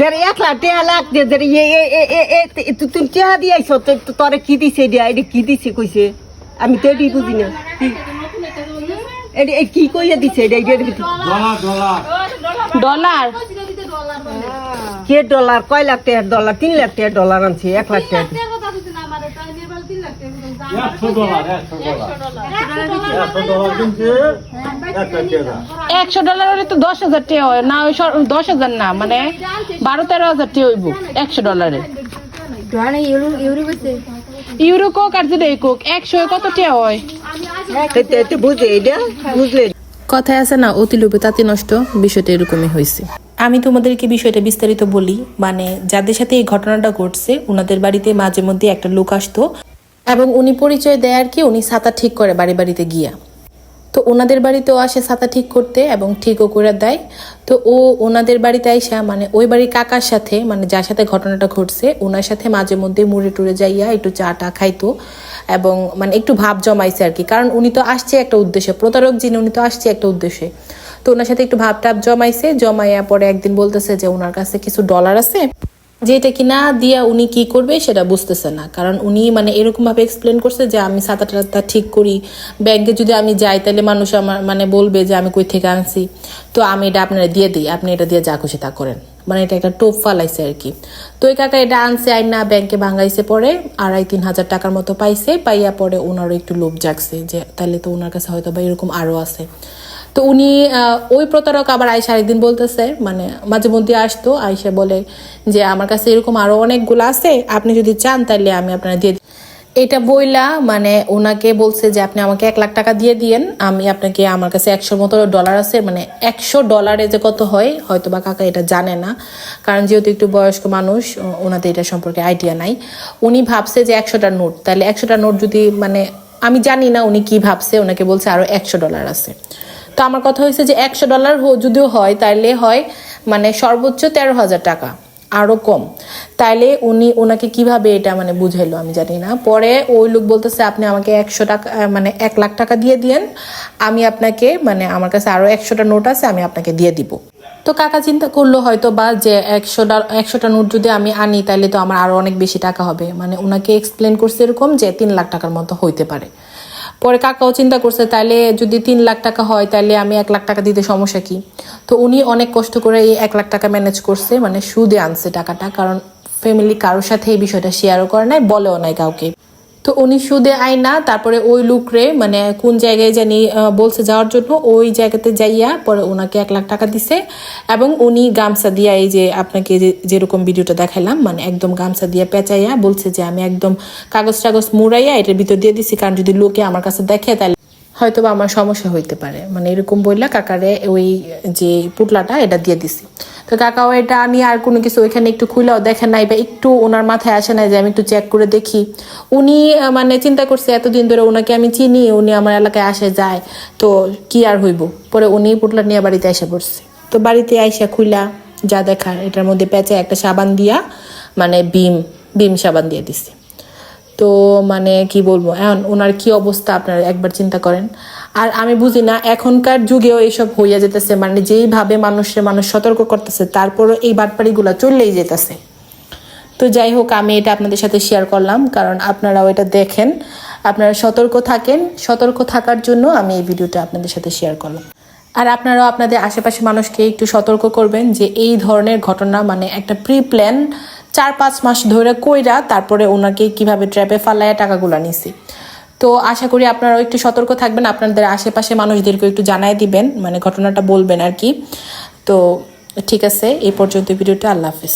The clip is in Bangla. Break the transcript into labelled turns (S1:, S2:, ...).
S1: যারা এক লাখ লাখ দে যারা এ এ এ এ এ তে- তু- তুমি দিয়ে তো- তো- তোরে কি দিছে এটা এটা কি দিছে কইছে? আমি তো এটি বুঝি না। কি- এটা এ কি কইয়া দিছে এটা-
S2: ডলার
S1: কে ডলার? কয় লাখ টাকার ডলার তিন লাখ টাকার ডলার আনছে এক লাখ টাকা
S3: একশো ডলার একশো ডলার একশো ডলার কিনছে একটা টাকা
S2: একশো ডলার হলে তো দশ হাজার টাকা হয় না ওই দশ হাজার না মানে বারো তেরো হাজার টাকা হইব একশো ডলারে ইউরো কোক আর যেটা কোক একশো কত টাকা হয়?
S1: এটা এটা বুঝলে।
S4: কথায় আছে না অতি লোভে তাঁতি নষ্ট বিষয়টা এরকমই হয়েছে আমি তোমাদেরকে বিষয়টা বিস্তারিত বলি মানে যাদের সাথে এই ঘটনাটা ঘটছে ওনাদের বাড়িতে মাঝে মধ্যে একটা লোক আসতো এবং উনি পরিচয় দেয় আর কি, উনি ছাতা ঠিক করে বাড়ি বাড়িতে গিয়া। তো ওনাদের বাড়িতেও আসে ছাতা ঠিক করতে এবং ঠিকও করে দেয়। তো ও ওনাদের বাড়িতে আইসা মানে ওই বাড়ির কাকার সাথে মানে যার সাথে ঘটনাটা ঘটছে ওনার সাথে মাঝে মধ্যে মুড়ে টুড়ে যাইয়া একটু চা টা খাইতো এবং মানে একটু ভাব জমাইছে আর কি। কারণ উনি তো আসছে একটা উদ্দেশ্যে, প্রতারক যিনি, উনি তো আসছে একটা উদ্দেশ্যে। তো ওনার সাথে একটু ভাব টাপ জমাইছে, জমাইয়া পরে একদিন বলতেছে যে, ওনার কাছে কিছু ডলার আছে। যেটা কিনা দিয়া উনি কি করবে সেটা বুঝতেছে না। কারণ উনি মানে এরকম ভাবে এক্সপ্লেন করছে যে, আমি সাত আট রাস্তা ঠিক করি। ব্যাংকে যদি আমি যাই, তাহলে মানুষ আমার মানে বলবে যে, আমি কই থেকে আনছি। তো আমি এটা আপনারা দিয়ে দিই, আপনি এটা দিয়ে যা খুশি তা করেন। মানে এটা একটা টোপ ফালাইছে আর কি। তো ওই কাকা এটা আনছে, আইন না ব্যাংকে ভাঙাইছে পরে, আড়াই তিন হাজার টাকার মতো পাইছে। পাইয়া পরে ওনারও একটু লোভ জাগছে যে, তাহলে তো ওনার কাছে হয়তো বা এরকম আরও আছে। তো উনি ওই প্রতারক আবার আয়সা আরেকদিন বলতেছে মানে মাঝে মধ্যে আসতো আয়সা বলে যে আমার কাছে এরকম আরও অনেকগুলো আছে, আপনি যদি চান তাহলে আমি আপনার দিয়ে। এটা বইলা মানে ওনাকে বলছে যে আপনি আমাকে এক লাখ টাকা দিয়ে দিয়েন, আমি আপনাকে আমার কাছে একশোর মতো ডলার আছে মানে একশো ডলারে যে কত হয় হয়তো বা কাকা এটা জানে না, কারণ যেহেতু একটু বয়স্ক মানুষ ওনাদের এটা সম্পর্কে আইডিয়া নাই উনি ভাবছে যে একশোটা নোট, তাহলে একশোটা নোট যদি মানে আমি জানি না উনি কি ভাবছে, ওনাকে বলছে আরও একশো ডলার আছে তো আমার কথা হয়েছে যে একশো ডলার যদিও হয়, তাইলে হয় মানে সর্বোচ্চ তেরো হাজার টাকা আরও কম। তাইলে উনি ওনাকে কীভাবে এটা মানে বুঝাইলো আমি জানি না। পরে ওই লোক বলতেছে, আপনি আমাকে একশো টাকা মানে এক লাখ টাকা দিয়ে দিয়েন, আমি আপনাকে মানে আমার কাছে আরও একশোটা নোট আছে, আমি আপনাকে দিয়ে দিব। তো কাকা চিন্তা করল হয়তো বা যে একশোটা একশোটা নোট যদি আমি আনি তাহলে তো আমার আরও অনেক বেশি টাকা হবে। মানে ওনাকে এক্সপ্লেন করছে এরকম যে তিন লাখ টাকার মতো হইতে পারে। পরে কাকাও চিন্তা করছে তাহলে যদি তিন লাখ টাকা হয় তাহলে আমি এক লাখ টাকা দিতে সমস্যা কি? তো উনি অনেক কষ্ট করে এই এক লাখ টাকা ম্যানেজ করছে মানে সুদে আনছে টাকাটা, কারণ ফ্যামিলি কারোর সাথে এই বিষয়টা শেয়ারও করে নাই, বলেও নাই কাউকে। তো উনি সুদে আয় না, তারপরে ওই লুকরে মানে কোন জায়গায় জানি বলছে যাওয়ার জন্য, ওই জায়গাতে যাইয়া পরে ওনাকে এক লাখ টাকা দিছে এবং উনি গামছা দিয়া এই যে আপনাকে যেরকম ভিডিওটা দেখালাম মানে একদম গামছা দিয়া পেঁচাইয়া বলছে যে আমি একদম কাগজ টাগজ মুড়াইয়া এটার ভিতর দিয়ে দিছি, কারণ যদি লোকে আমার কাছে দেখে তাহলে হয়তো আমার সমস্যা হইতে পারে। মানে এরকম বললা কাকারে ওই যে পুটলাটা এটা দিয়ে দিছি। তো কাকাও, এটা নিয়ে আর কোনো কিছু ওইখানে একটু খুলেও দেখেন নাই বা একটু ওনার মাথায় আসে নাই যে আমি একটু চেক করে দেখি। উনি মানে চিন্তা করছে, এতদিন ধরে ওনাকে আমি চিনি, উনি আমার এলাকায় আসে, যায়। তো কি আর হইব? পরে উনি পুটলা নিয়ে বাড়িতে এসে পড়ছে। তো বাড়িতে আইসা খুইলা যা দেখার, এটার মধ্যে প্যাচে একটা সাবান দিয়া মানে বিম বিম সাবান দিয়ে দিছি। তো মানে কি বলব, এখন ওনার কি অবস্থা, আপনারা একবার চিন্তা করেন। আর আমি বুঝি না, এখনকার যুগেও এইসব হইয়া যেতেছে মানে যেইভাবে মানুষের মানুষ সতর্ক করতেছে, তারপরও এই বাটপাড়িগুলো চললেই যেতেছে। তো যাই হোক, আমি এটা আপনাদের সাথে শেয়ার করলাম, কারণ আপনারাও এটা দেখেন। আপনারা সতর্ক থাকেন, সতর্ক থাকার জন্য আমি এই ভিডিওটা আপনাদের সাথে শেয়ার করলাম। আর আপনারাও আপনাদের আশেপাশে মানুষকে একটু সতর্ক করবেন যে এই ধরনের ঘটনা মানে একটা প্রি প্ল্যান চার পাঁচ মাস ধরে কইরা তারপরে ওনাকে কীভাবে ট্র্যাপে ফালাইয়া টাকাগুলো নিছি। তো আশা করি আপনারাও একটু সতর্ক থাকবেন, আপনাদের আশেপাশে মানুষদেরকে একটু জানাই দিবেন মানে ঘটনাটা বলবেন আর কি। তো ঠিক আছে, এই পর্যন্ত ভিডিওটা, আল্লাহ হাফিজ।